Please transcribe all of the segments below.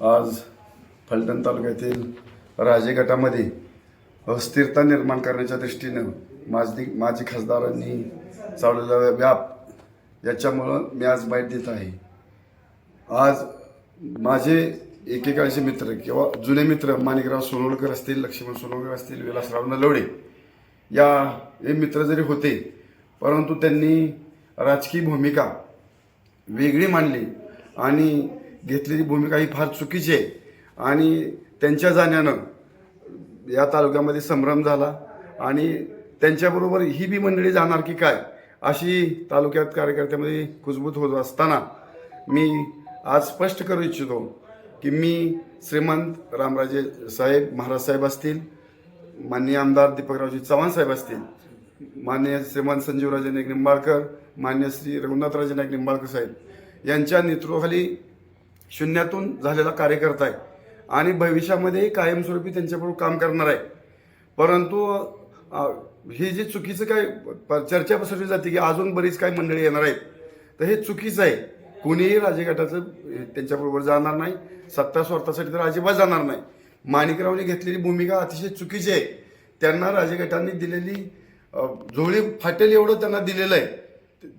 आज फलटण तालुक्यातील राजे गटामध्ये अस्थिरता निर्माण करण्याच्या दृष्टीनं माजी माजी खासदारांनी चालवलेला व्याप याच्यामुळं मी आज बाईट देत आहे. आज माझे एकेकाळचे मित्र किंवा जुने मित्र माणिकराव सोनोळकर असतील लक्ष्मण सोनवळकर असतील विलासराव नलवडे या हे मित्र जरी होते परंतु त्यांनी राजकीय भूमिका वेगळी मांडली आणि घेतलेली भूमिका ही फार चुकीची आहे. आणि त्यांच्या जाण्यानं या तालुक्यामध्ये संभ्रम झाला आणि त्यांच्याबरोबर ही बी मंडळी जाणार की काय अशी तालुक्यात कार्यकर्त्यामध्ये कुजबूत होत असताना मी आज स्पष्ट करू इच्छितो की मी श्रीमंत रामराजे साहेब महाराज साहेब असतील माननीय आमदार दीपकरावजी चव्हाण साहेब असतील मान्य श्रीमान संजीवराजे नाईक निंबाळकर मान्य श्री रघुनाथराजे नाईक निंबाळकर साहेब यांच्या नेतृत्वाखाली शून्यातून झालेला कार्यकर्ता आहे. आणि भविष्यामध्येही कायमस्वरूपी त्यांच्याबरोबर काम करणार आहे. परंतु ही हे जे चुकीचं काय प- चर्चा पसरली जाते की अजून बरीच काही मंडळी येणार आहेत. तर हे चुकीचं आहे. कुणीही राजघाटाचं त्यांच्याबरोबर जाणार नाही. सत्ता स्वार्थासाठी तर अजिबात जाणार नाही. माणिकरावने घेतलेली भूमिका अतिशय चुकीची आहे. त्यांना राजगटांनी दिलेली झोळी फाटेल एवढं त्यांना दिलेलं आहे.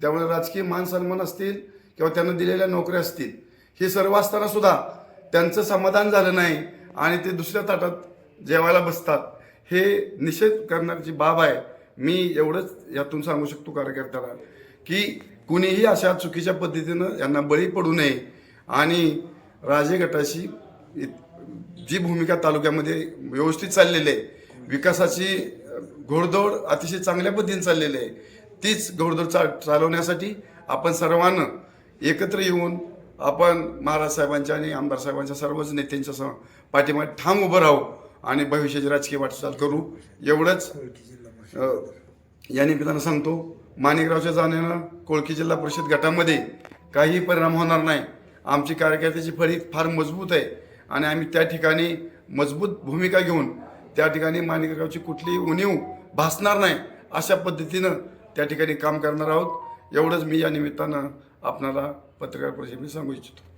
त्यामुळे राजकीय मान सन्मान असतील किंवा त्यांना दिलेल्या नोकऱ्या असतील. हे सर्व असताना सुद्धा त्यांचं समाधान झालं नाही आणि ते दुसऱ्या ताटात जेवायला बसतात. हे निषेध करण्याची बाब आहे मी एवढंच यातून सांगू शकतो कार्यकर्त्याला की कुणीही अशा चुकीच्या पद्धतीनं यांना बळी पडू नये आणि राजे गटाशी जी भूमिका तालुक्यामध्ये व्यवस्थित चाललेली आहे विकासाची घोडदौड अतिशय चांगल्या पद्धतीने चाललेली आहे तीच घोडदौड चा चालवण्यासाठी आपण सर्वांना एकत्र येऊन आपण महाराज साहेबांच्या आणि आमदार साहेबांच्या सर्वच नेत्यांच्या सम पाठीमागे ठाम उभं राहू आणि भविष्याची राजकीय वाटचाल करू. एवढंच या निमित्तानं सांगतो माणिकरावच्या जाण्यानं कोळकी जिल्हा परिषद गटामध्ये काही परिणाम होणार नाही. आमची कार्यकर्त्याची फळी फार मजबूत आहे आणि आम्ही त्या ठिकाणी मजबूत भूमिका घेऊन त्या ठिकाणी माणिकरावची कुठलीही उणीव भासणार नाही अशा पद्धतीनं त्या ठिकाणी काम करणार आहोत. एवढंच मी या निमित्तानं आपणाला पत्रकार परिषदेत सांगू इच्छितो.